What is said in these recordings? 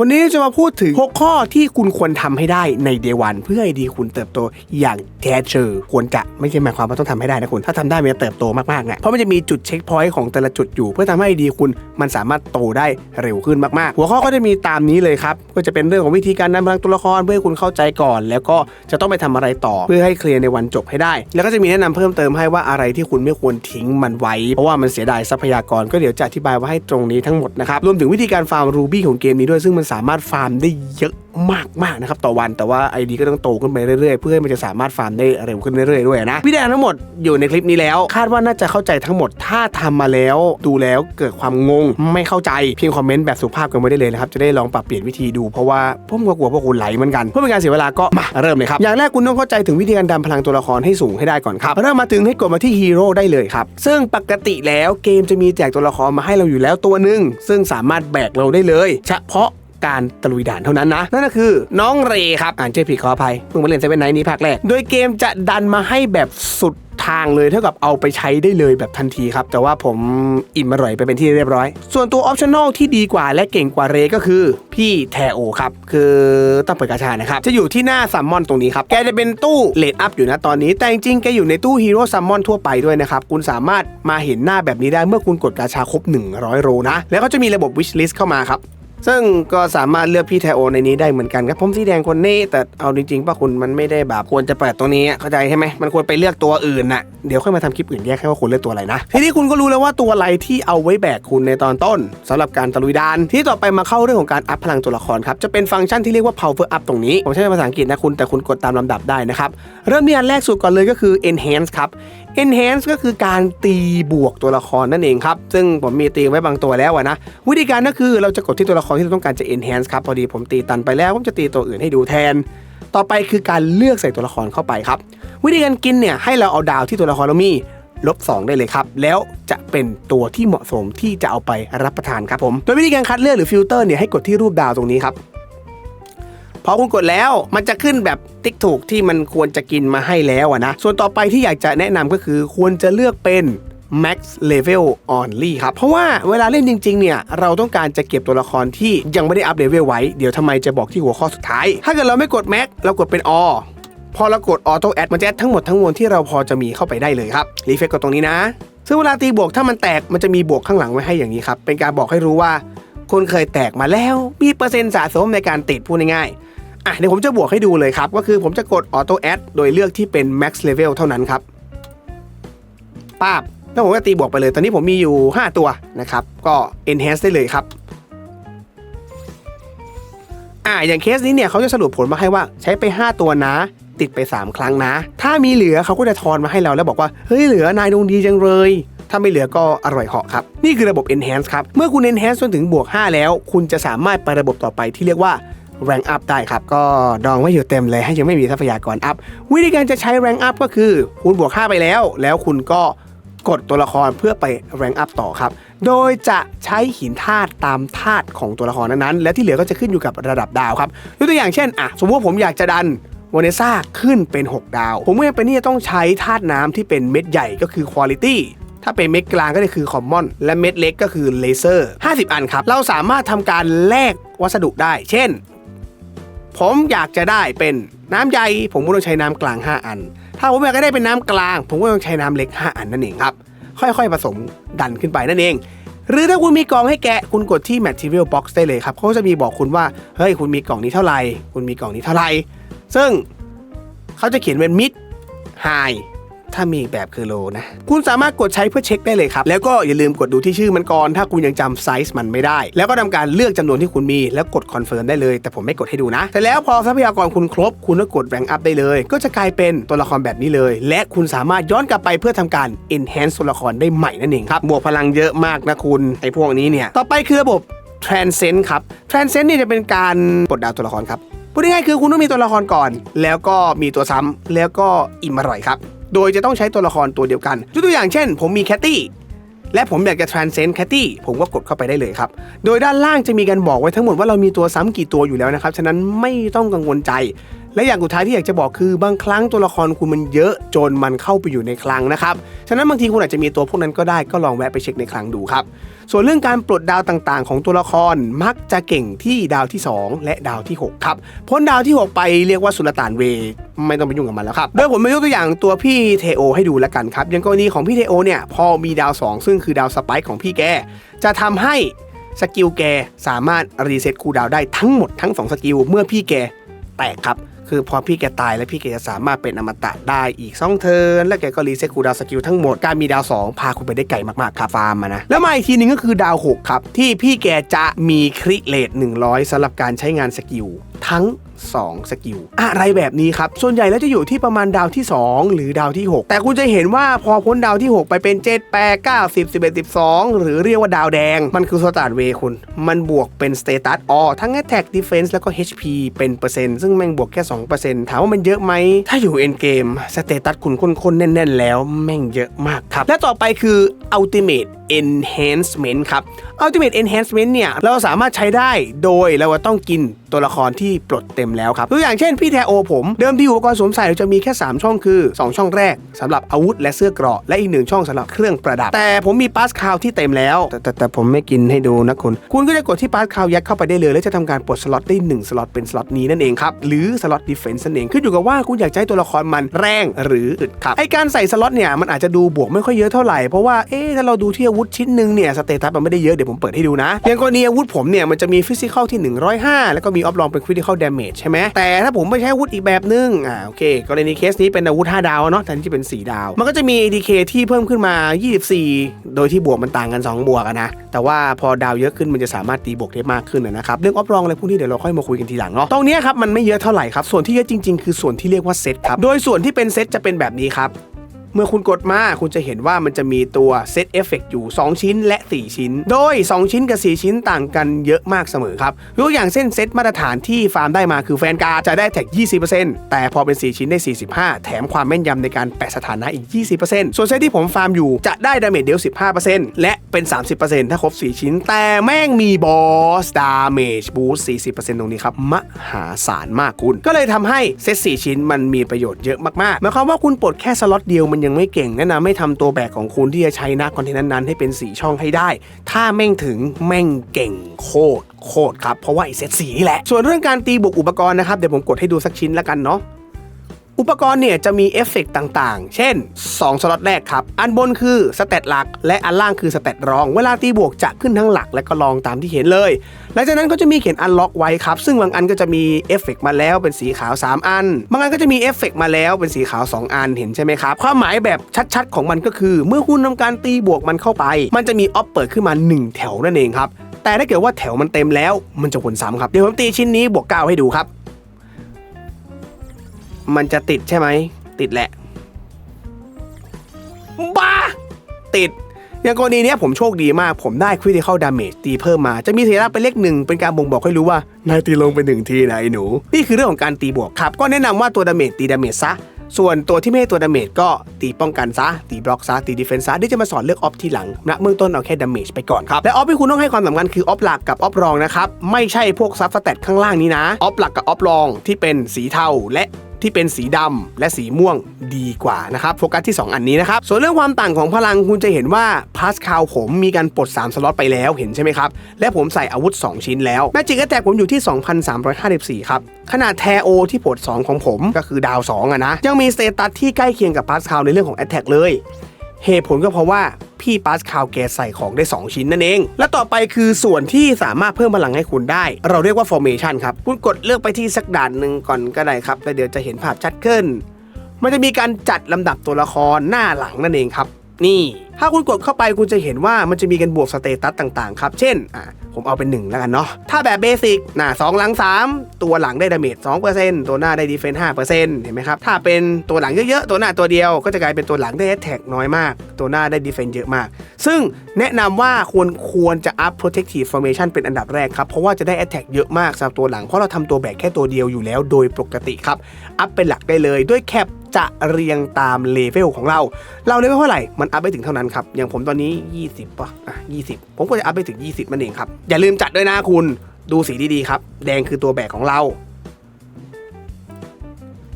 วันนี้จะมาพูดถึง 6 ข้อที่คุณควรทำให้ได้ในเดวันเพื่อให้ดีคุณเติบโตอย่างแท้เจอควรจะไม่ใช่หมายความว่าต้องทำให้ได้นะคุณถ้าทำได้มันจะเติบโตมากๆไงเพราะมันจะมีจุดเช็คพอยต์ของแต่ละจุดอยู่ เพื่อทำให้ดีคุณมันสามารถโตได้เร็วขึ้นมากๆ หัวข้อก็จะมีตามนี้เลยครับก็จะเป็นเรื่องของวิธีการนำพลังตัวละครเพื่อให้คุณเข้าใจก่อน แล้วก็จะต้องไปทำอะไรต่อ เพื่อให้เคลียร์ในวันจบให้ได้ แล้วก็จะมีแนะนำเพิ่มเติมให้ว่าอะไรที่คุณไม่ควรทิ้งมันไว้ เพราะว่ามันเสียดายทรัพยากรก็เดี๋ยวจะอธิบายไว้ให้ตรงนี้ทั้งหมดนะครับรวมถึงวิธีการฟาร์มรูบี้ของเกมนี้ด้วยซึ่งมันสามารถฟาร์มได้เยอะมากมากๆนะครับต่อวันแต่ว่าไอดีก็ต้องโตขึ้นไปเรื่อยๆ เพื่อให้มันจะสามารถฟาร์มได้เร็วขึ้นเรื่อยๆด้วยนะวิธีการทั้งหมดอยู่ในคลิปนี้แล้ว คาดว่าน่าจะเข้าใจทั้งหมดถ้าทำมาแล้วดูแล้วเกิดความงงไม่เข้าใจเพียงคอมเมนต์แบบสุภาพกันไว้ได้เลยนะครับจะได้ลองปรับเปลี่ยนวิธีดูเพราะว่าผมก็กลัวพวกคุณไหลเหมือนกันเพื่อเป็นการเสียเวลาก็มาเริ่มเลยครับอย่างแรกคุณต้องเข้าใจถึงวิธีการดันพลังตัวละครให้สูงให้ได้ก่อนครับเริ่มมาถึงให้กดมาที่ฮีโร่ได้เลยครับซึ่งปกติแล้วเกมจะมีแจกตัวละครมาให้เราอยู่แล้วตัวหนึ่งซึ่งสามารถแบกเราได้เลย เฉพาะ การตะลุยด่านเท่านั้นนะ นั่นก็คือน้องเรครับ อ่านชื่อผิดขออภัยเพิ่งมาเล่นเซเว่นไนท์นี้ภาคแรก โดยเกมจะดันมาให้แบบสุดทางเลยเท่ากับเอาไปใช้ได้เลยแบบทันทีครับ แต่ว่าผมอิ่มอร่อยไปเป็นที่เรียบร้อย ส่วนตัวออปชั่นอลที่ดีกว่าและเก่งกว่าเรก็คือ พี่แทโอครับ คือต้องเปิดกาชานะครับ จะอยู่ที่หน้าซัมมอนตรงนี้ครับ แกจะเป็นตู้เลดอัพอยู่นะตอนนี้ แต่จริงๆแกอยู่ในตู้ฮีโร่ซัมมอนทั่วไปด้วยนะครับ คุณสามารถมาเห็นหน้าแบบนี้ได้เมื่อคุณกดกาชาครบ 100 โรนะแล้วก็จะมีระบบ wish list เข้ามาครับ ซึ่งก็สามารถเลือกพี่ไทโอในนี้ได้เหมือนกันครับผมสีแดงคนนี้ แต่เอาจริงๆป่ะคุณมันไม่ได้แบบควรจะเปิดตัวนี้เข้าใจใช่ไหมมันควรไปเลือกตัวอื่นน่ะเดี๋ยวค่อยมาทำคลิปอื่นแยกให้ว่าคุณเลือกตัวอะไรนะทีนี้คุณก็รู้แล้วว่าตัวอะไรที่เอาไว้แบกคุณในตอนต้นสำหรับการตะลุยดาน ที่ต่อไปมาเข้าเรื่องของการอัพพลังตัวละครครับจะเป็นฟังก์ชันที่เรียกว่า power up ตรงนี้ผมใช้ภาษาอังกฤษนะคุณแต่คุณกดตามลำดับได้นะครับเริ่มที่อันแรกสุดก่อนเลยก็คือ enhance ครับ enhance ก็คือการตีบวกตัวละครนั่นเองครับ ซึ่งผมมีตีไว้บางตัวแล้วอะนะ วิธีการก็คือเราจะกดที่ตัวละครที่เราต้องการจะ enhance ครับ พอดีผมตีตันไปแล้วผมจะตีตัวอื่นให้ดูแทน ต่อไปคือการเลือกใส่ตัวละครเข้าไปครับ วิธีการกินเนี่ยให้เราเอาดาวที่ตัวละครเรามีลบ 2 ได้เลยครับ แล้วจะเป็นตัวที่เหมาะสมที่จะเอาไปรับประทานครับผม โดยวิธีการคัดเลือกหรือฟิลเตอร์เนี่ยให้กดที่รูปดาวตรงนี้ครับ พอคุณกดแล้วมันจะขึ้นแบบติ๊กถูกที่มันควรจะกินมาให้แล้วนะ ส่วนต่อไปที่อยากจะแนะนำก็คือควรจะเลือกเป็น max level only ครับ เพราะว่าเวลาเล่นจริงๆ เนี่ย เราต้องการจะเก็บตัวละครที่ยังไม่ได้อัพเลเวลไว้ เดี๋ยวทำไมจะบอกที่หัวข้อสุดท้าย ถ้าเกิดเราไม่กด max เรากดเป็น all พอเรากด auto add มันจะ add ทั้งหมดทั้งมวลที่เราพอจะมีเข้าไปได้เลยครับรีเฟกกดตรงนี้นะ ซึ่งเวลาตีบวกถ้ามันแตกมันจะมีบวกข้างหลังไว้ให้อย่างนี้ครับเป็นการบอกให้รู้ว่า คุณเคยแตกมาแล้วมีเปอร์เซ็นต์สะสมในการติดพูดง่ายๆอะเดี๋ยวผมจะบวกให้ดูเลยครับ ก็คือผมจะกด auto add โดยเลือกที่เป็น max level เท่านั้นครับป้าบแล้วผมก็ตีบวกไปเลย ตอนนี้ผมมีอยู่ 5 ตัวนะครับ ก็ enhance ได้เลยครับ อ่า อย่างเคสนี้เนี่ยเขาจะสรุปผลมาให้ว่าใช้ไป 5 ตัวนะ ติดไป 3 ครั้งนะ ถ้ามีเหลือเขาก็จะทอนมาให้เราแล้วบอกว่า เฮ้ย เหลือนายดวงดีจังเลย ถ้าไม่เหลือก็อร่อยเหาะครับ นี่คือระบบ enhance ครับ เมื่อคุณ enhance จนถึงบวก 5 แล้ว คุณจะสามารถไประบบต่อไปที่เรียกว่า rank up ได้ครับ ก็ดองไว้อยู่เต็มเลยให้ยังไม่มีทรัพยากรอัพ วิธีการจะใช้ rank up ก็คือ คุณบวก 5 ไปแล้ว แล้วคุณก็กดตัวละครเพื่อไป rank up ต่อครับ โดยจะใช้หินธาตุตามธาตุของตัวละครนั้นๆ และที่เหลือก็จะขึ้นอยู่กับระดับดาวครับยกตัวอย่างเช่นอะสมมติว่าผมอยากจะดันวาเนซ่าขึ้นเป็น 6 ดาว ผมก็จำเป็นที่จะต้องใช้ธาตุน้ำที่เป็นเม็ดใหญ่ก็คือ Quality ถ้าเป็นเม็ดกลางก็คือ Common และเม็ดเล็กก็คือ Laser 50 อันครับ เราสามารถทำการแลกวัสดุได้ เช่น ผมอยากจะได้เป็นน้ำใหญ่ ผมก็ต้องใช้น้ำกลาง 5 อัน ถ้าผมอยากจะได้เป็นน้ำกลาง ผมก็ต้องใช้น้ำเล็ก 5 อันนั่นเองครับ ค่อยๆ ผสมดันขึ้นไปนั่นเอง หรือถ้าคุณมีกล่องให้แกะคุณกดที่ Material Box ได้เลยครับเขาจะมีบอกคุณว่า เฮ้ย คุณมีกล่องนี้เท่าไหร่ คุณมีกล่องนี้เท่าไหร่ ซึ่งเขาจะเขียนเป็น mid high ถ้ามีอีกแบบคือ low นะ คุณสามารถกดใช้เพื่อเช็คได้เลยครับ แล้วก็อย่าลืมกดดูที่ชื่อมันก่อน ถ้าคุณยังจำไซส์มันไม่ได้ แล้วก็ทำการเลือกจำนวนที่คุณมี แล้วกดคอนเฟิร์มได้เลย แต่ผมไม่กดให้ดูนะ แต่แล้วพอทรัพยากรคุณครบ คุณก็กดแรงอัพได้เลย ก็จะกลายเป็นตัวละครแบบนี้เลย และคุณสามารถย้อนกลับไปเพื่อทำการ enhance ตัวละครได้ใหม่นั่นเองครับบวกพลังเยอะมากนะคุณไอ้พวกนี้เนี่ยต่อไปคือระบบ transcend ครับ transcend เนี่ยจะเป็นการกดดาวตัวละครครับพูดง่ายๆคือคุณต้องมีตัวละครก่อน แล้วก็มีตัวซ้ำแล้วก็อิ่มอร่อยครับ โดยจะต้องใช้ตัวละครตัวเดียวกันยกตัวอย่างเช่น ผมมีแคตตี้และผมอยากจะ transcend แคตตี้ผมก็กดเข้าไปได้เลยครับ โดยด้านล่างจะมีการบอกไว้ทั้งหมดว่าเรามีตัวซ้ำกี่ตัวอยู่แล้วนะครับ ฉะนั้นไม่ต้องกังวลใจ และอย่างสุดท้ายที่อยากจะบอกคือบางครั้งตัวละครคุณมันเยอะจนมันเข้าไปอยู่ในคลังนะครับ ฉะนั้นบางทีคุณอาจจะมีตัวพวกนั้นก็ได้ก็ลองแวะไปเช็คในคลังดูครับ ส่วนเรื่องการปลดดาวต่างๆ ของตัวละครมักจะเก่งที่ดาวที่ 2 และดาวที่ 6 ครับ พ้นดาวที่ 6 ไปเรียกว่าสุลต่านเว ไม่ต้องไปยุ่งกับมันแล้วครับ โดยผมมายกตัวอย่างตัวพี่เทโอให้ดูแล้วกันครับ อย่างกรณีของพี่เทโอเนี่ยพอมีดาว 2 ซึ่งคือดาวสไปค์ของพี่แก จะทำให้สกิลแกสามารถรีเซ็ตคูดาวได้ทั้งหมดทั้ง 2 สกิลเมื่อพี่แกแตกครับ คือพอพี่แกตายแล้วพี่แกจะสามารถเป็นอมตะได้อีกสองเทิร์นแล้วแกก็รีเซ็ตคูดาวสกิลทั้งหมด การมีดาว 2 พาคุณไปได้ไกลมากๆครับฟาร์มนะ แล้วมาอีกทีหนึงก็คือดาว 6 ครับ ที่พี่แกจะมีคริเลต100สำหรับการใช้งานสกิลทั้ง 2 สกิล อะไรแบบนี้ครับ ส่วนใหญ่แล้วจะอยู่ที่ประมาณดาวที่ 2 หรือดาวที่ 6 แต่คุณจะเห็นว่าพอพ้นดาวที่ 6 ไปเป็น 7 8 9 10 11 12 หรือเรียกว่าดาวแดง มันคือสตาร์ทเวคุณ มันบวกเป็นสเตตัสออทั้ง Attack Defense แล้วก็ HP เป็นเปอร์เซ็นต์ซึ่งแม่งบวกแค่2%ถามว่ามันเยอะไหมถ้าอยู่เอ็นเกมสเตตัสคุณค้นๆแน่นๆ แล้วแม่งเยอะมากครับและต่อไปคือ Ultimate Enhancement ครับ Ultimate Enhancement เนี่ย เราสามารถใช้ได้โดยเราต้องกินตัวละครที่ปลดเต็มแล้วครับตัวอย่างเช่นพี่แทโอผม เดิมที่อุปกรณ์สวมใส่เราจะมีแค่ 3 ช่องคือ 2 ช่องแรกสำหรับอาวุธและเสื้อเกราะและอีกหนึ่งช่องสำหรับเครื่องประดับ แต่ผมมีปาสคาวที่เต็มแล้ว แต่แต่แต่ผมไม่กินให้ดูนะคุณ คุณก็จะกดที่ปาสคาวยัดเข้าไปได้เลย แล้วจะทำการปลดสล็อตได้ 1 สล็อตเป็นสล็อตนี้นั่นเองครับ หรือสล็อตดิเฟนซ์นั่นเองขึ้นอยู่กับว่าคุณอยากให้ตัวละครมันแรงหรืออึดครับไอการใส่สล็อตเนี่ยมันอาจจะดูบวกไม่ค่อยเยอะเท่าไหร่เพราะว่าเอ๊ะถ้าเราดูที่อาวุุธชิ้นหนึ่งเนี่ยสเตตัสมันไม่ได้เยอะเดี๋ยวผมเปิดให้ดูนะอย่างกรณีอาวุธผมเนี่ยมันจะมีฟิสิกอลที่ 105 แล้วก็มีออฟลองเป็นคริติคอลดาเมจใช่ไหมแต่ถ้าผมไม่ใช้อาวุธอีกแบบนึงอ่าโอเคกรณีเคสนี้เป็นอาวุธ 5 ดาวเนาะแทนที่เป็น 4 ดาว มันก็จะมี ADK ที่เพิ่มขึ้นมา 24 โดยที่บวกมันต่างกัน 2 บวกนะแต่ว่าพอดาวเยอะขึ้นมันจะสามารถตีบวกได้มากขึ้นนะครับเรื่องออฟลองอะไรพวกนี้เดี๋ยวเราค่อยมาคุยกันทีหลังเนาะตรงนี้ครับมันไม่เยอะเท่าไหร่ครับส่วนที่เยอะจริง ๆ คือส่วนที่เรียกว่าเซตครับโดยส่วนที่เป็นเซตจะเป็นแบบนี้ครับ มื่อคุณกดมาคุณจะเห็นว่ามันจะมีตัวเซตเอฟเฟกอยู่ 2 ชิ้นและ 4 ชิ้น โดย 2 ชิ้นกับ 4 ชิ้นต่างกันเยอะมากเสมอครับยกอย่างเส้นเซตมาตรฐานที่ฟาร์มได้มาคือแฟนการจะได้แท็ก 20%แต่พอเป็น 4 ชิ้นได้ 45 แถมความแม่นยำในการแปะสถานะอีก 20%ส่วนเซตที่ผมฟาร์มอยู่จะได้ดาเมจเดียว 15%และเป็น 30%ถ้าครบ 4 ชิ้น แต่แม่งมีบอสดาเมจบูสต์40%ตรงนี้ครับมหาศาลมากคุณ ก็เลยทำให้เซต4ชิ้นมันมีประโยชน์เยอะมากๆหมายความว่าคุณปลดแค่สล็อตเดียวมันยังไม่เก่งแนะนำให้ทำตัวแบกของคุณที่จะใช้นักคอนเทนต์นั้นๆให้เป็น 4 ช่องให้ได้ ถ้าแม่งถึงแม่งเก่งโคตรโคตรครับ เพราะว่าไอเซตสีนี่แหละ ส่วนเรื่องการตีบวกอุปกรณ์นะครับ เดี๋ยวผมกดให้ดูสักชิ้นละกันเนาะ อุปกรณ์เนี่ยจะมีเอฟเฟกต์ต่างๆ เช่น 2 สล็อตแรกครับ อันบนคือสเตตหลัก และอันล่างคือสเตตรอง เวลาตีบวกจะขึ้นทั้งหลักและก็รองตามที่เห็นเลย หลังจากนั้นก็จะมีเขียนอันล็อกไว้ครับ ซึ่งบางอันก็จะมีเอฟเฟกต์มาแล้วเป็นสีขาว 3 อัน บางอันก็จะมีเอฟเฟกต์มาแล้วเป็นสีขาว 2 อันเห็นใช่ไหมครับ ความหมายแบบชัดๆ ของมันก็คือ เมื่อคุณทำการตีบวกมันเข้าไป มันจะมีออฟเปิดขึ้นมา 1 แถวนั่นเองครับแต่ถ้าเกิดว่าแถวมันเต็มแล้วมันจะวนซ้ำครับเดี๋ยวผมตีชิ้นนี้บวก9ให้ดูครับ มันจะติดใช่ไหม ติดแหละ บ้า ติด อย่างกรณีนี้ผมโชคดีมาก ผมได้ critical damage ตีเพิ่มมา จะมีเทระเป็นเลขหนึ่ง เป็นการบ่งบอกให้รู้ว่านายตีลงไปหนึ่งทีนะไอ้หนู นี่คือเรื่องของการตีบวกครับ ก็แนะนำว่าตัวดาเมจตีดาเมจซะ ส่วนตัวที่ไม่ใช่ตัวดาเมจก็ตีป้องกันซะ ตีบล็อกซะ ตีดีเฟนซ์ซะเดี๋ยวจะมาสอนเลือกออฟทีหลังณเบื้องต้นเอาแค่ดาเมจไปก่อนครับ และออฟที่คุณต้องให้ความสำคัญคือออฟหลักกับออฟรองนะครับ ไม่ใช่พวกซับสแตทข้างล่างนี้นะ ออฟหลักกับออฟรองที่เป็นสีเทาและ ที่เป็นสีดำและสีม่วงดีกว่านะครับโฟกัสที่ 2 อันนี้นะครับส่วนเรื่องความต่างของพลังคุณจะเห็นว่าพาสคาลผมมีการปลด 3 สล็อตไปแล้วเห็นใช่ไหมครับ และผมใส่อาวุธ 2 ชิ้นแล้วแมจิกแตกผมอยู่ที่ 2,354 ครับขนาดแทโอที่ปลด 2 ของผมก็คือดาว2อะนะยังมีสเตตัสที่ใกล้เคียงกับพาสคาลในเรื่องของแอตแทกเลย เหตุผลก็เพราะว่าพี่ปาสคาลแกใส่ของได้ 2 ชิ้นนั่นเอง และต่อไปคือส่วนที่สามารถเพิ่มพลังให้คุณได้ เราเรียกว่า formation ครับ คุณกดเลือกไปที่สักด่านหนึ่งก่อนก็ได้ครับแล้วเดี๋ยวจะเห็นภาพชัดขึ้น มันจะมีการจัดลำดับตัวละครหน้าหลังนั่นเองครับ นี่ ถ้าคุณกดเข้าไปคุณจะเห็นว่ามันจะมีการบวกสเตตัสต่างๆครับ เช่นอะผมเอาเป็น 1 แล้วกันเนาะ ถ้าแบบเบสิกน่ะสองหลัง 3 ตัวหลังได้ดาเมจ2%ตัวหน้าได้ดีเฟนส์5%เห็นไหมครับ ถ้าเป็นตัวหลังเยอะๆ ตัวหน้าตัวเดียวก็จะกลายเป็นตัวหลังได้แอตแทกน้อยมาก ตัวหน้าได้ดีเฟนส์เยอะมาก ซึ่งแนะนำว่าควรควรจะอัพ protective formation เป็นอันดับแรกครับ เพราะว่าจะได้ attack เยอะมากสำหรับตัวหลัง เพราะเราทำตัวแบกแค่ตัวเดียวอยู่แล้วโดยปกติครับ อัพเป็นหลักได้เลยด้วยแคป จะเรียงตามเลเวลของเรา เราเลเวลเท่าไหร่ มันอัพไปถึงเท่านั้นครับ อย่างผมตอนนี้ 20ป่ะอะ20 ผมก็จะอัพไปถึง 20มันเองครับ อย่าลืมจัดด้วยนะคุณ ดูสีดีๆครับ แดงคือตัวแบกของเรา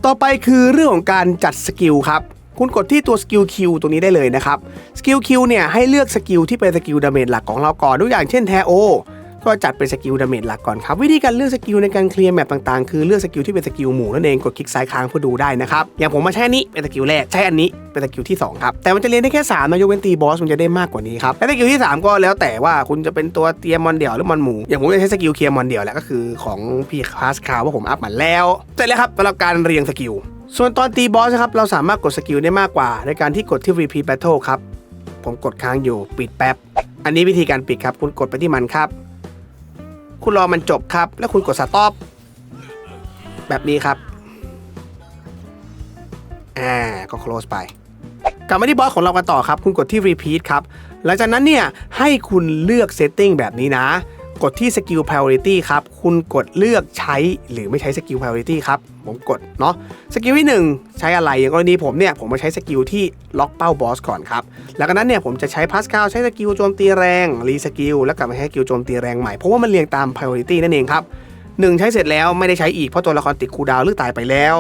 ต่อไปคือเรื่องของการจัดสกิลครับ คุณกดที่ตัวสกิลคิวตรงนี้ได้เลยนะครับ สกิลคิวเนี่ยให้เลือกสกิลที่เป็นสกิลดาเมจหลักของเราก่อนทุกอย่างเช่นแทโอ ก็จัดเป็นสกิลดาเมจหลักก่อนครับ วิธีการเลือกสกิลในการเคลียร์แมปต่างๆ คือเลือกสกิลที่เป็นสกิลหมู่นั่นเองกดคลิกซ้ายค้างเพื่อดูได้นะครับอย่างผมมาใช้อันนี้เป็นสกิลแรกใช้อันนี้เป็นสกิลที่สองครับแต่มันจะเรียนได้แค่3นะยกเว้นตีบอสมันจะได้มากกว่านี้ครับและสกิลที่ 3 ก็แล้วแต่ว่าคุณจะเป็นตัวเตรียมมอนเดี่ยวหรือมอนหมู่อย่างผมจะใช้สกิลเคลียร์มอนเดี่ยวแหละก็คือของพี่คลาสคาวว่าผมอัพมาแล้วเสร็จแล้วครับสำหรับการเรียงสกิลส่วนตอนตีบอสนะครับเราสามารถกดสกิลได้มากกว่า ในการที่กดที่ repeat battle ครับผมกดค้างอยู่ปิดแป๊บ อันนี้วิธีการปิดครับ คุณกดไปที่มันครับ คุณรอมันจบครับ แล้วคุณกดสต็อปแบบนี้ครับ อ่า ก็ close ไป กลับมาที่บอสของเรากันต่อครับ คุณกดที่ repeat ครับ หลังจากนั้นเนี่ย ให้คุณเลือก setting แบบนี้นะ กดที่ skill priority ครับ คุณกดเลือกใช้หรือไม่ใช้ skill priority ครับ ผมกดเนาะสกิลที่ 1 ใช้อะไรอย่างกรณีผมเนี่ย ผมมาใช้สกิลที่ล็อกเป้าบอสก่อนครับ แล้วก็นั้นเนี่ยผมจะใช้พาสคาลใช้สกิลโจมตีแรงรีสกิลแล้วกลับมาใช้สกิลโจมตีแรงใหม่ เพราะว่ามันเรียงตาม priority นั่นเองครับ1ใช้เสร็จแล้วไม่ได้ใช้อีกเพราะตัวละครติดคูดาวหรือตายไปแล้ว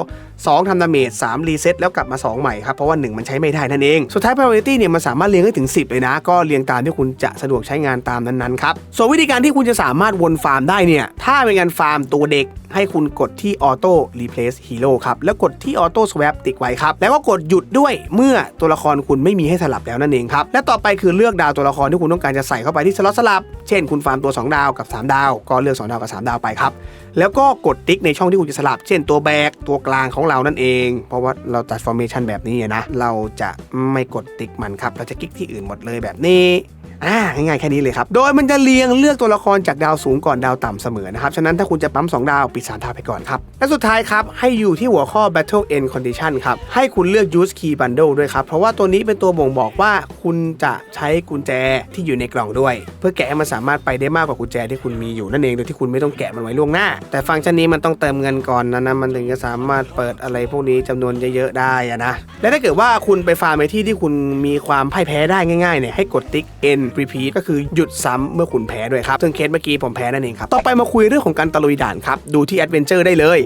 2ทำดาเมจ3รีเซ็ตแล้วกลับมา 2 ใหม่ครับ เพราะว่า 1 มันใช้ไม่ได้นั่นเอง สุดท้าย priority เนี่ยมันสามารถเรียงได้ถึง 10 เลยนะ ก็เรียงตามที่คุณจะสะดวกใช้งานตามนั้นๆครับส่วนวิธีการที่คุณจะสามารถวนฟาร์มได้เนี่ยถ้าเป็นการฟาร์มตัวเด็กให้คุณกดที่ออโต้รีเพลซฮีโร่ครับ แล้วกดที่ออโต้สว p ติดไว้ครับ แล้วก็กดหยุดด้วยเมื่อตัวละครคุณไม่มีให้สลับแล้วนั่นเองครับ และต่อไปคือเลือกดาวตัวละครที่คุณต้องการจะใส่เข้าไปที่สล็อตสลับ เช่นคุณฟาร์มตัว 2 ดาวกับ 3 ดาว ก็เลือก 2 ดาวกับ 3 ดาวไปครับ แล้วก็กดติ๊กในช่องที่คุณจะสลับ เช่นตัวแบกตัวกลางของเรานั่นเอง เพราะว่าเราจัดฟอร์เมชันแบบนี้นะ เราจะไม่กดติ๊กมันครับ เราจะคลิกที่อื่นหมดเลยแบบนี้ อ่าง่ายๆแค่นี้เลยครับ โดยมันจะเรียงเลือกตัวละครจากดาวสูงก่อนดาวต่ำเสมอนะครับ ฉะนั้นถ้าคุณจะปั๊ม 2 ดาวปิดสามดาวไปก่อนครับ และสุดท้ายครับ ให้อยู่ที่หัวข้อ Battle End Condition ครับ ให้คุณเลือก Use Key Bundle ด้วยครับ เพราะว่าตัวนี้เป็นตัวบ่งบอกว่าคุณจะใช้กุญแจที่อยู่ในกล่องด้วย เพื่อแกะมันสามารถไปได้มากกว่ากุญแจที่คุณมีอยู่นั่นเองโดยที่คุณไม่ต้องแกะมันไว้ล่วงหน้า แต่ฟังก์ชันนี้มันต้องเติมเงินก่อนนะนะมันถึงจะสามารถเปิดอะไรพวกนี้จำนวนเยอะๆได้นะและถ้าเกิดว่าคุณไปฟาร์มในที่ที่คุณมีความพ่ายแพ้ได้ง่ายๆเนี่ยให้กดติ๊กรีพีทก็คือหยุดซ้ำเมื่อคุณแพ้ด้วยครับ ซึ่งเคสเมื่อกี้ผมแพ้นั่นเองครับ ต่อไปมาคุยเรื่องของการตะลุยด่านครับ ดูที่แอดเวนเจอร์ได้เลย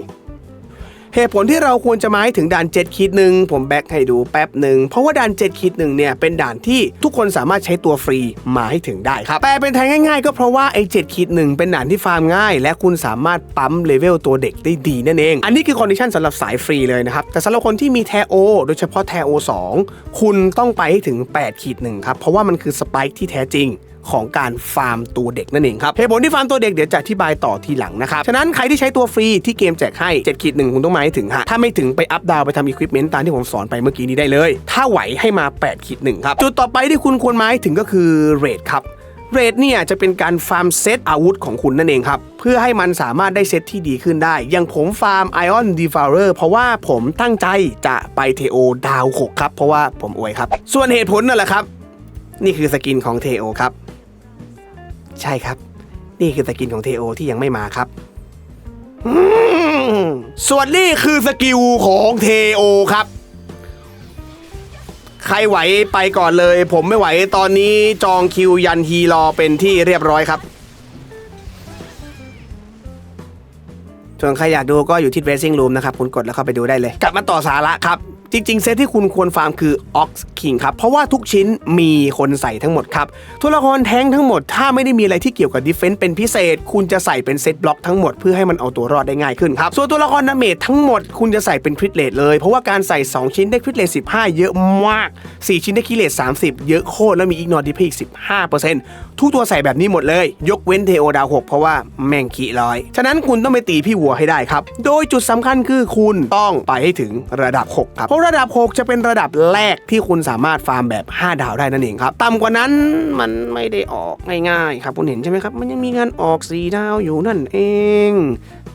เหตุผลที่เราควรจะมาให้ถึงด่าน7คิดหนึ่งผมแบ็กให้ดูแป๊บหนึ่งเพราะว่าด่าน7คิดหนึ่งเนี่ยเป็นด่านที่ทุกคนสามารถใช้ตัวฟรีมาให้ถึงได้ครับแปลเป็นไทยง่าย ๆ ก็เพราะว่าไอ้7คิดหนึ่งเป็นด่านที่ฟาร์มง่าย และคุณสามารถปั๊มเลเวลตัวเด็กได้ดีนั่นเอง อันนี้คือคอนดิชันสำหรับสายฟรีเลยนะครับแต่สำหรับคนที่มีแทโอโดยเฉพาะแทโอ2คุณต้องไปให้ถึง8ขีดหนึ่งครับเพราะว่ามันคือสไปค์ที่แท้จริง ของการฟาร์มตัวเด็กนั่นเองครับเหตุผลที่ฟาร์มตัวเด็กเดี๋ยวจะอธิบายต่อทีหลังนะครับฉะนั้นใครที่ใช้ตัวฟรีที่เกมแจกให้7ขีดหนึ่งคุณต้องมาให้ถึงฮะถ้าไม่ถึงไปอัพดาวไปทำอุปกรณ์ตามที่ผมสอนไปเมื่อกี้นี้ได้เลย ถ้าไหวให้มา8ขีดหนึ่งครับจุดต่อไปที่คุณควรมาให้ถึงก็คือเรทครับเรทเนี่ยจะเป็นการฟาร์มเซตอาวุธของคุณนั่นเองครับ เพื่อให้มันสามารถได้เซตที่ดีขึ้นได้ อย่างผมฟาร์ม Ion Devourer เพราะว่าผมตั้งใจจะไปเทโอดาว 6 ครับ เพราะว่าผมอวยครับ ส่วนเหตุผลนั่นแหละครับ นี่คือสกินของเทโอครับ ใช่ครับ นี่คือสกินของเทโอที่ยังไม่มาครับส่วนนี่คือสกิลของเทโอครับ ใครไหวไปก่อนเลย ผมไม่ไหวตอนนี้จองคิวยันฮีรอเป็นที่เรียบร้อยครับ ส่วนใครอยากดูก็อยู่ที่ Racing Room นะครับ คุณกดแล้วเข้าไปดูได้เลย กลับมาต่อสาระครับ จริง ๆ เซตที่คุณควรฟาร์มคือ Ox King ครับ เพราะว่าทุกชิ้นมีคนใส่ทั้งหมดครับ ตัวละครแท้งทั้งหมด ถ้าไม่ได้มีอะไรที่เกี่ยวกับ Defense เป็นพิเศษ คุณจะใส่เป็นเซตบล็อกทั้งหมดเพื่อให้มันเอาตัวรอดได้ง่ายขึ้นครับ ส่วนตัวละครดาเมจทั้งหมดคุณจะใส่เป็นคริตเลตเลย เพราะว่าการใส่ 2 ชิ้นได้คริตเลต15 เยอะมาก 4 ชิ้นได้คริตเลต30 เยอะโคตรแล้วมีอีกนอร์ดิพีอีก15%ทุกตัวใส่แบบนี้หมดเลย ยกเว้นเทโอดาว6เพราะว่าแม่งขี้ร้อยฉะนั้นคุณต้องไปตีพี่วัวให้ได้ครับโดยจุดสำคัญคือคุณต้องไปให้ถึงระดับ 6 ครับเราะระดับ 6 จะเป็นระดับแรกที่คุณสามารถฟาร์มแบบ 5 ดาวได้นั่นเองครับ ต่ำกว่านั้นมันไม่ได้ออกง่ายๆครับคุณเห็นใช่ไหมครับ มันยังมีงานออก4ดาวอยู่นั่นเอง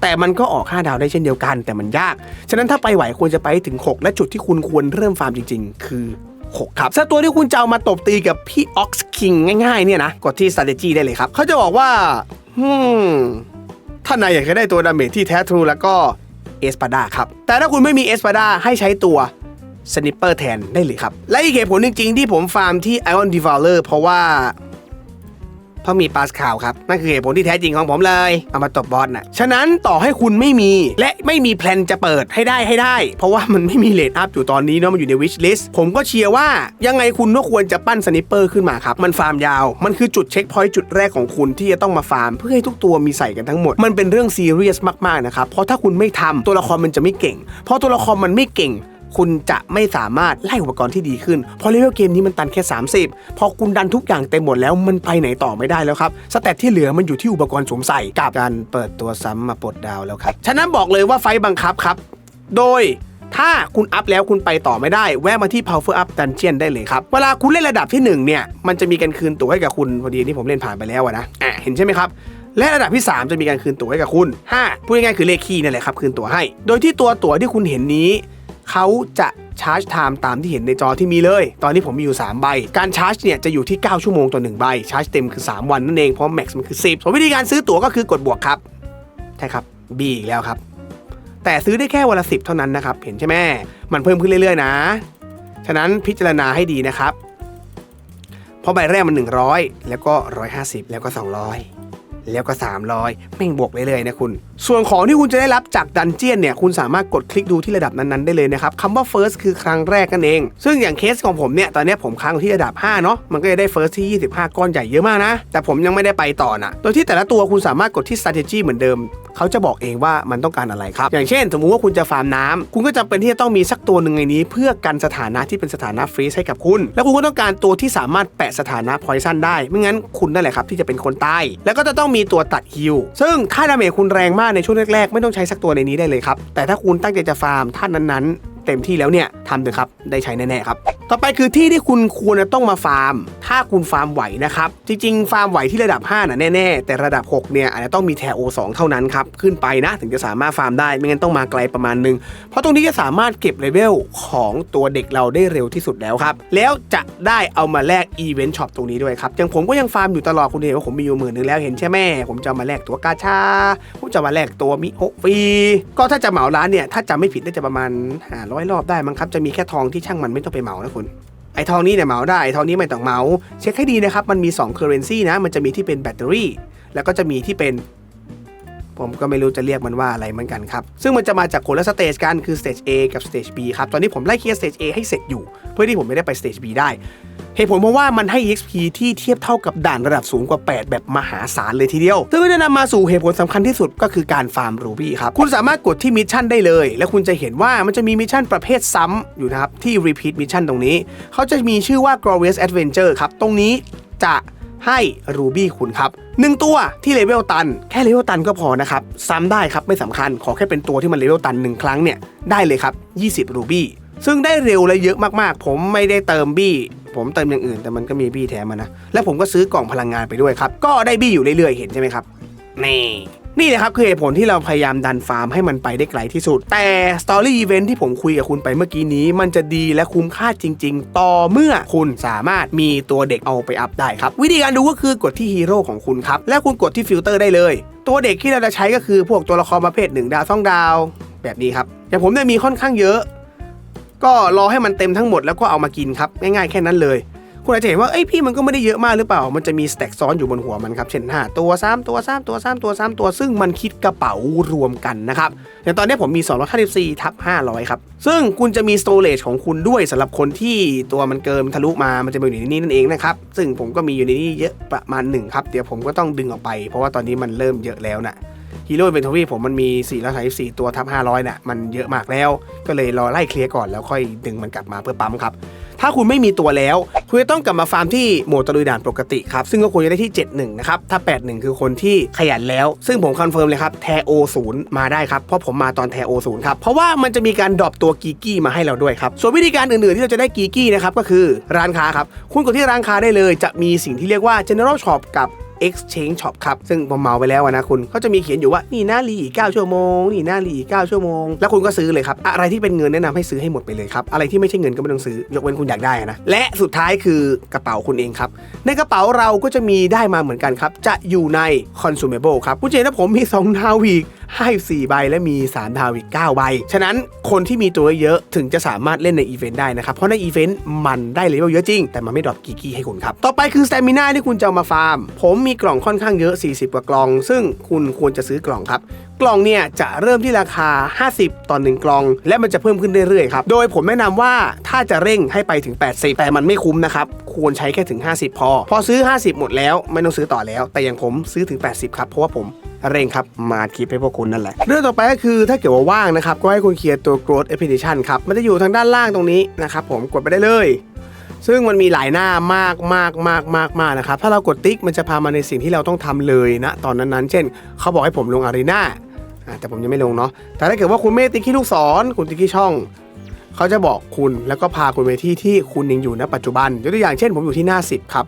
แต่มันก็ออก 5 ดาวได้เช่นเดียวกันแต่มันยาก ฉะนั้นถ้าไปไหวควรจะไปถึง 6 และจุดที่คุณควรเริ่มฟาร์มจริง ๆ คือ6ครับถ้าตัวที่คุณจะเอามาตบตีกับพี่ออกซ์คิงง่ายๆเนี่ยนะกดที่ strategy ได้เลยครับเขาจะบอกว่า hmm ถ้านายอยากจะได้ตัวดาเมจที่แท้ทรูแล้วก็ เอสปาดาครับ แต่ถ้าคุณไม่มีเอสปาดาให้ใช้ตัวสนิปเปอร์แทนได้เลยครับ และอีกเหตุผลจริงๆ ที่ผมฟาร์มที่ Ion Devourer เพราะว่า เพราะมีปาสคาลครับ นั่นคือเหตุผลที่แท้จริงของผมเลย เอามาตบบอสน่ะ ฉะนั้นต่อให้คุณไม่มี และไม่มีแพลนจะเปิดให้ได้ให้ได้ เพราะว่ามันไม่มีเลทอัพอยู่ตอนนี้เนาะมันอยู่ในวิชลิสต์ผมก็เชียร์ว่ายังไงคุณก็ควรจะปั้นสนิปเปอร์ขึ้นมาครับ มันฟาร์มยาว มันคือจุดเช็คพอยต์จุดแรกของคุณที่จะต้องมาฟาร์ม เพื่อให้ทุกตัวมีใส่กันทั้งหมด มันเป็นเรื่องซีเรียสมากๆนะครับเพราะถ้าคุณไม่ทำตัวละครมันจะไม่เก่งเพราะตัวละครมันไม่เก่ง คุณจะไม่สามารถไล่อุปกรณ์ที่ดีขึ้น เพราะเลเวลเกมนี้มันตันแค่ 30 พอคุณดันทุกอย่างเต็มหมดแล้วมันไปไหนต่อไม่ได้แล้วครับสแตทที่เหลือมันอยู่ที่อุปกรณ์สวมใส่กับการเปิดตัวซ้ำมาปลดดาวแล้วครับ ฉะนั้นบอกเลยว่าไฟบังคับครับ โดยถ้าคุณอัพแล้วคุณไปต่อไม่ได้ แวะมาที่ Power Up Dungeon ได้เลยครับ เวลาคุณเล่นระดับที่ 1 เนี่ย มันจะมีการคืนตั๋วให้กับคุณ พอดีที่ผมเล่นผ่านไปแล้วนะอะเห็นใช่ไหมครับ และระดับที่ 3 จะมีการคืนตั๋วให้กับคุณ 5 พูดง่ายๆคือเลขคีย์นั่นแหละครับ คืนตัวให้ โดยที่ตัวตั๋วที่คุณเห็นนี้ เขาจะชาร์จไทม์ตามที่เห็นในจอที่มีเลย ตอนนี้ผมมีอยู่ 3 ใบ การชาร์จเนี่ยจะอยู่ที่ 9 ชั่วโมงต่อ1ใบ ชาร์จเต็มคือ 3 วันนั่นเอง เพราะแม็กซ์มันคือ 10ส่วนวิธีการซื้อตั๋วก็คือกดบวกครับ ใช่ครับ B อีกแล้วครับ แต่ซื้อได้แค่วันละสิเท่านั้นนะครับ เห็นใช่ไหมมันเพิ่มขึ้นเรื่อยๆนะ ฉะนั้นพิจารณาให้ดีนะครับ เพราะใบแรกมัน 100 แล้วก็ 150 แล้วก็ 200 แล้วก็ 300แม่งบวกเรื่อยๆนะคุณ ส่วนของที่คุณจะได้รับจากดันเจียนเนี่ยคุณสามารถกดคลิกดูที่ระดับนั้นๆได้เลยนะครับคำว่า first คือครั้งแรกกันเอง ซึ่งอย่างเคสของผมเนี่ยตอนนี้ผมค้างที่ระดับ 5 เนาะมันก็จะได้ first ที่ 25 ก้อนใหญ่เยอะมากนะ แต่ผมยังไม่ได้ไปต่อนะโดยที่แต่ละตัวคุณสามารถกดที่ strategy เหมือนเดิม เขาจะบอกเองว่ามันต้องการอะไรครับ อย่างเช่น สมมุติว่าคุณจะฟาร์มน้ำคุณก็จำเป็นที่จะต้องมีสักตัวหนึ่งในนี้ เพื่อกันสถานะที่เป็นสถานะฟรีซให้กับคุณ แล้วคุณก็ต้องการตัวที่สามารถแปะสถานะพอยซันได้ไม่งั้นคุณนั่นแหละครับที่จะเป็นคนตายแล้วก็จะต้องมีตัวตัดฮิลซึ่งค่าดาเมจคุณแรงมากในช่วงแรกๆ ไม่ต้องใช้สักตัวในนี้ได้เลยครับ แต่ถ้าคุณตั้งใจจะฟาร์มท่านนั้น เต็มที่แล้วเนี่ยทำเถอะครับได้ใช้แน่ๆครับต่อไปคือที่ที่คุณควรจะต้องมาฟาร์ม ถ้าคุณฟาร์มไหวนะครับ จริง ๆ ฟาร์มไหวที่ระดับ 5น่ะแน่ๆ แต่ระดับ 6 เนี่ยอาจจะต้องมีแทโอ2เท่านั้นครับ ขึ้นไปนะ ถึงจะสามารถฟาร์มได้ ไม่งั้นต้องมาไกลประมาณนึง เพราะตรงนี้จะสามารถเก็บเลเวลของตัวเด็กเราได้เร็วที่สุดแล้วครับ แล้วจะได้เอามาแลกอีเวนต์ช็อปตรงนี้ด้วยครับอย่างผมก็ยังฟาร์มอยู่ตลอดคุณเห็นว่าผมมีอยู่หมื่นหนึ่งแล้วเห็นใช่ไหมผมจะมาแลกตัวกาชาผมจะมาแลกตัวมิโฮฟีก็ถ้าจะเหมาร้านเนี่ยถ้าจำไม่ผิดน่าจะประมาณ500 รอบได้มั้งครับ จะมีแค่ทองที่ช่างมันไม่ต้องไปเหมานะคุณไอทองนี้เนี่ยเหมาได้ไอทองนี้ไม่ต้องเหมา เช็คให้ดีนะครับ มันมี2 currency นะ มันจะมีที่เป็นแบตเตอรี่ แล้วก็จะมีที่เป็น ผมก็ไม่รู้จะเรียกมันว่าอะไรเหมือนกันครับ ซึ่งมันจะมาจากคนละสเตจกันคือสเตจ A กับสเตจ B ครับ ตอนนี้ผมไล่เคลียร์สเตจ A ให้เสร็จอยู่ เพื่อที่ผมไม่ได้ไปสเตจ B ได้ เหตุผลเพราะว่ามันให้ EXP ที่เทียบเท่ากับด่านระดับสูงกว่า 8 แบบมหาศาลเลยทีเดียว ซึ่งจะนำมาสู่เหตุผลสำคัญที่สุดก็คือการฟาร์มรูบี้ครับ คุณสามารถกดที่มิชชั่นได้เลย แล้วคุณจะเห็นว่ามันจะมีมิชชั่นประเภทซ้ำอยู่นะครับที่ repeat mission ตรงนี้ เขาจะมีชื่อว่า glorious adventure ครับ ตรงนี้จะ ให้รูบี้คุณครับหนึ่งตัวที่เลเวลตัน แค่เลเวลตันก็พอนะครับซ้ำได้ครับไม่สำคัญขอแค่เป็นตัวที่มันเลเวลตันหนึ่งครั้งเนี่ยได้เลยครับ 20 รูบี้ซึ่งได้เร็วและเยอะมากๆ ผมไม่ได้เติมบี้ผมเติมอย่างอื่นแต่มันก็มีบี้แถมมานะ แล้วผมก็ซื้อกล่องพลังงานไปด้วยครับ ก็ได้บี้อยู่เรื่อยๆ เห็นใช่ไหมครับ นี่ นี่แหละครับ คือเหตุผลที่เราพยายามดันฟาร์มให้มันไปได้ไกลที่สุด แต่สตอรี่อีเวนท์ที่ผมคุยกับคุณไปเมื่อกี้นี้ มันจะดีและคุ้มค่าจริง ๆ ต่อเมื่อคุณสามารถมีตัวเด็กเอาไปอัพได้ครับ วิธีการดูก็คือกดที่ฮีโร่ของคุณครับ แล้วคุณกดที่ฟิลเตอร์ได้เลย ตัวเด็กที่เราจะใช้ก็คือพวกตัวละครประเภท1ดาว2ดาว แบบนี้ครับอย่างผมเนี่ยมีค่อนข้างเยอะ ก็รอให้มันเต็มทั้งหมดแล้วก็เอามากินครับง่ายๆแค่นั้นเลย คุณอาจจะเห็นว่าเอ้ยพี่มันก็ไม่ได้เยอะมากหรือเปล่า มันจะมีสแต็กซ้อนอยู่บนหัวมันครับ เช่น 5 ตัว 3 ตัว 3 ตัว 3 ตัว 3 ตัว ซึ่งมันคิดกระเป๋ารวมกันนะครับ อย่างตอนนี้ผมมี 254ทับ500 ครับ ซึ่งคุณจะมี storage ของคุณด้วยสำหรับคนที่ตัวมันเกินทะลุมา มันจะมาอยู่ในนี้นั่นเองนะครับ ซึ่งผมก็มีอยู่ในนี้เยอะประมาณหนึ่งครับ เดี๋ยวผมก็ต้องดึงออกไป เพราะว่าตอนนี้มันเริ่มเยอะแล้วนะฮีโร่เวนทวีผมมันมี434ตัวทับ500น่ะมันเยอะมากแล้ว ก็เลยรอไล่เคลียร์ก่อนแล้วค่อยดึงมันกลับมาเพื่อปั๊มครับ ถ้าคุณไม่มีตัวแล้ว คุณจะต้องกลับมาฟาร์มที่โหมดตะลุยด่านปกติครับซึ่งก็ควรจะได้ที่ 71 นะครับ ถ้า 81 คือคนที่ขยันแล้ว ซึ่งผมคอนเฟิร์มเลยครับแทโอศูนย์มาได้ครับ เพราะผมมาตอนแทโอศูนย์ครับ เพราะว่ามันจะมีการดรอปตัวกีกี้มาให้เราด้วยครับ ส่วนวิธีการอื่นๆ ที่เราจะได้กีกี้นะครับก็คือร้านค้าครับคุณกดที่ร้านค้าได้เลย จะมีสิ่งที่เรียกว่า general shop กับ Exchange Shop ครับ ซึ่งผมเมาไปแล้วนะคุณเขาจะมีเขียนอยู่ว่านี่หน้ารีอีก9ชั่วโมงนี่หน้ารีอีก9ชั่วโมง แล้วคุณก็ซื้อเลยครับ อะไรที่เป็นเงินแนะนำให้ซื้อให้หมดไปเลยครับ อะไรที่ไม่ใช่เงินก็ไม่ต้องซื้อยกเว้นคุณอยากได้นะ และสุดท้ายคือกระเป๋าคุณเองครับ ในกระเป๋าเราก็จะมีได้มาเหมือนกันครับ จะอยู่ใน consumable ครับคุณเจนถ้าผมมี2นาวอีก ให้4ใบ และมี 3 ดาวอีก 9 ใบ ฉะนั้นคนที่มีตัวเยอะถึงจะสามารถเล่นในอีเวนต์ได้นะครับ เพราะในอีเวนต์มันได้เลเวลเยอะจริง แต่มันไม่ดรอปกีกี้ให้คุณครับ ต่อไปคือสเตมินาที่คุณจะเอามาฟาร์ม ผมมีกล่องค่อนข้างเยอะ 40 กว่ากล่อง ซึ่งคุณควรจะซื้อกล่องครับ กล่องเนี่ยจะเริ่มที่ราคา 50 ต่อ 1 กล่อง และมันจะเพิ่มขึ้นเรื่อยๆครับโดยผมแนะนำว่าถ้าจะเร่งให้ไปถึง 80 แต่มันไม่คุ้มนะครับควรใช้แค่ถึง 50 พอ พอซื้อ 50 หมดแล้วไม่ต้องซื้อต่อแล้ว แต่อย่างผมซื้อถึง 80 ครับเพราะว่าผมเร่งครับ มาคลิปให้พวกคุณนั่นแหละ เรื่องต่อไปก็คือถ้าเกิดว่าว่างนะครับ ก็ให้คุณเคลียร์ตัว growth application ครับ มันจะอยู่ทางด้านล่างตรงนี้นะครับผมกดไปได้เลยซึ่งมันมีหลายหน้ามากมากมากมากมากนะครับ ถ้าเรากดติ๊กมันจะพามาในสิ่งที่เราต้องทำเลยนะ ตอนนั้นๆ เช่น เขาบอกให้ผมลงอารีนา แต่ผมยังไม่ลงเนาะแต่ถ้าเกิดว่าคุณไม่ติ๊กที่ลูกศรคุณติ๊กที่ช่อง เขาจะบอกคุณแล้วก็พาคุณไปที่ที่คุณยังอยู่ณปัจจุบันยกตัวอย่างเช่น ผมอยู่ที่หน้า 10 ครับ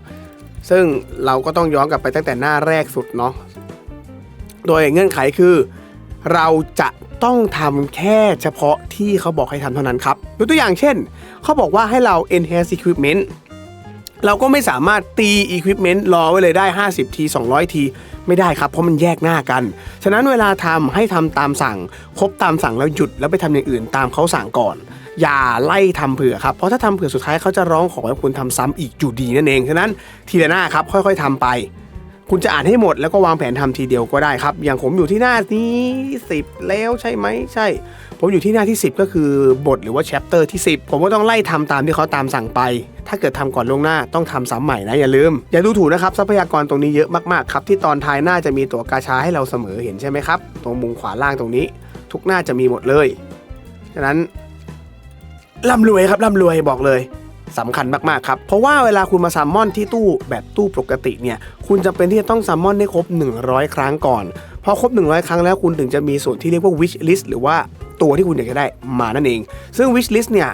ซึ่งเราก็ต้องย้อนกลับไปตั้งแต่หน้าแรกสุดเนาะโดยเงื่อนไขคือ เราจะต้องทำแค่เฉพาะที่เขาบอกให้ทำเท่านั้นครับยกตัวอย่างเช่น เขาบอกว่าให้เรา enhance equipment เราก็ไม่สามารถตี equipment รอไว้เลยได้ 50ที200ที ไม่ได้ครับเพราะมันแยกหน้ากัน ฉะนั้นเวลาทำให้ทำตามสั่ง ครบตามสั่งแล้วหยุดแล้วไปทำอย่างอื่นตามเขาสั่งก่อน อย่าไล่ทำเผื่อครับเพราะถ้าทำเผื่อสุดท้ายเขาจะร้องขอให้คุณทำซ้ำอีกอยู่ดีนั่นเองฉะนั้นทีละหน้าครับค่อย ๆทำไป คุณจะอ่านให้หมดแล้วก็วางแผนทำทีเดียวก็ได้ครับ อย่างผมอยู่ที่หน้านี้ 10 แล้วใช่ไหมใช่ ผมอยู่ที่หน้าที่ 10 ก็คือบทหรือว่าแชปเตอร์ที่ 10 ผมก็ต้องไล่ทำตามที่เขาตามสั่งไป ถ้าเกิดทำก่อนล่วงหน้าต้องทำซ้ำใหม่นะอย่าลืม อย่าดูถูกนะครับทรัพยากรตรงนี้เยอะมากๆครับที่ตอนท้ายหน้าจะมีตัวกาชาให้เราเสมอเห็นใช่ไหมครับตรงมุมขวาล่างตรงนี้ ทุกหน้าจะมีหมดเลย ฉะนั้นร่ำรวยครับร่ำรวยบอกเลย สำคัญมากๆครับ เพราะว่าเวลาคุณมาซัมมอนที่ตู้แบบตู้ปกติเนี่ย คุณจะเป็นที่จะต้องซัมมอนให้ครบ 100 ครั้งก่อน พอครบ 100 ครั้งแล้วคุณถึงจะมีส่วนที่เรียกว่า wish list หรือว่าตัวที่คุณอยากจะได้มานั่นเอง ซึ่ง wish list เนี่ย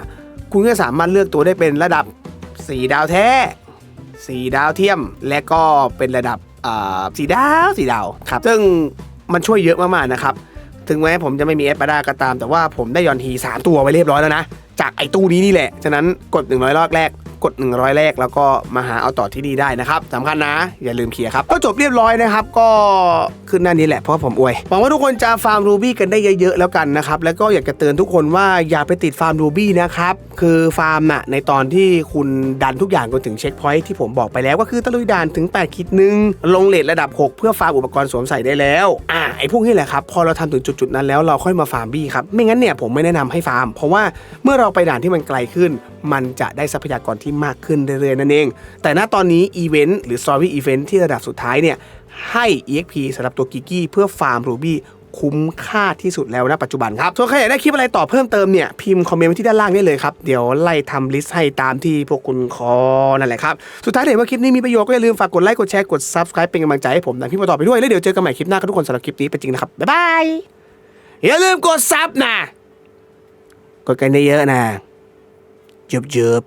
คุณก็สามารถเลือกตัวได้เป็นระดับ 4 ดาวแท้ 4 ดาวเทียม และก็เป็นระดับสี่ดาวสี่ดาวครับ ซึ่งมันช่วยเยอะมากๆนะครับ ถึงแม้ผมจะไม่มีเอสปาดาก็ตาม แต่ว่าผมได้ยอนที 3 ตัวไว้เรียบร้อยแล้วนะ จากไอ้ตู้นี้นี่แหละ ฉะนั้นกด100รอบแรก กด 100 แรกแล้วก็มาหาเอาต่อที่นี่ได้นะครับสำคัญนะอย่าลืมเคลียร์ครับก็จบเรียบร้อยนะครับ ก็ขึ้นหน้านี้แหละเพราะผมอวยหวังว่าทุกคนจะฟาร์มรูบี้กันได้เยอะๆแล้วกันนะครับแล้วก็อยากจะเตือนทุกคนว่าอย่าไปติดฟาร์มรูบี้นะครับคือฟาร์มน่ะในตอนที่คุณดันทุกอย่างจนถึงเช็คพอยท์ที่ผมบอกไปแล้วก็คือตะลุยด่านถึง8คิดหนึ่งลงเลทระดับ 6 เพื่อฟาร์มอุปกรณ์สวมใส่ได้แล้วอ่าไอ้พวกนี้แหละครับพอเราทำถึงจุดๆนั้นแล้วเราค่อยมาฟาร์มบี้ครับไม่งั้นเนี่ยผมไม่แนะนำให้ฟาร์ม เพราะว่าเมื่อเราไปด่านที่มันไกลขึ้น มันจะได้ทรัพยากรที่มากขึ้นเรื่อยๆนั่นเอง แต่ณตอนนี้อีเวนต์หรือ s o r y Event ที่ระดับสุดท้ายเนี่ยให้ EXP สำหรับตัวกิกกี้เพื่อฟาร์มรูบี้คุ้มค่าที่สุดแล้วนะปัจจุบันครับ ส่วนใครอยากได้คลิปอะไรต่อเพิ่มเติมเนี่ย พิมพ์คอมเมนต์ไว้ที่ด้านล่างได้เลยครับ เดี๋ยวไล่ทำลิสต์ให้ตามที่พวกคุณขอนั่นแหละครับ สุดท้ายถ้าเห็นว่าคลิปนี้มีประโยชน์ก็อย่าลืมฝากกดไลค์กดแชร์กด subscribe เป็นกำลังใจให้ผมนะพี่มาต่อไปด้วย แล้วเดี๋ยวเจอกันใหม่คลิปหน้าครับทุกคนสำหรับคลิปนี้เป็นจริงนะครับบ๊ายบายอย่าลืมกดซับนะกดกันเยอะๆนะ เจิบ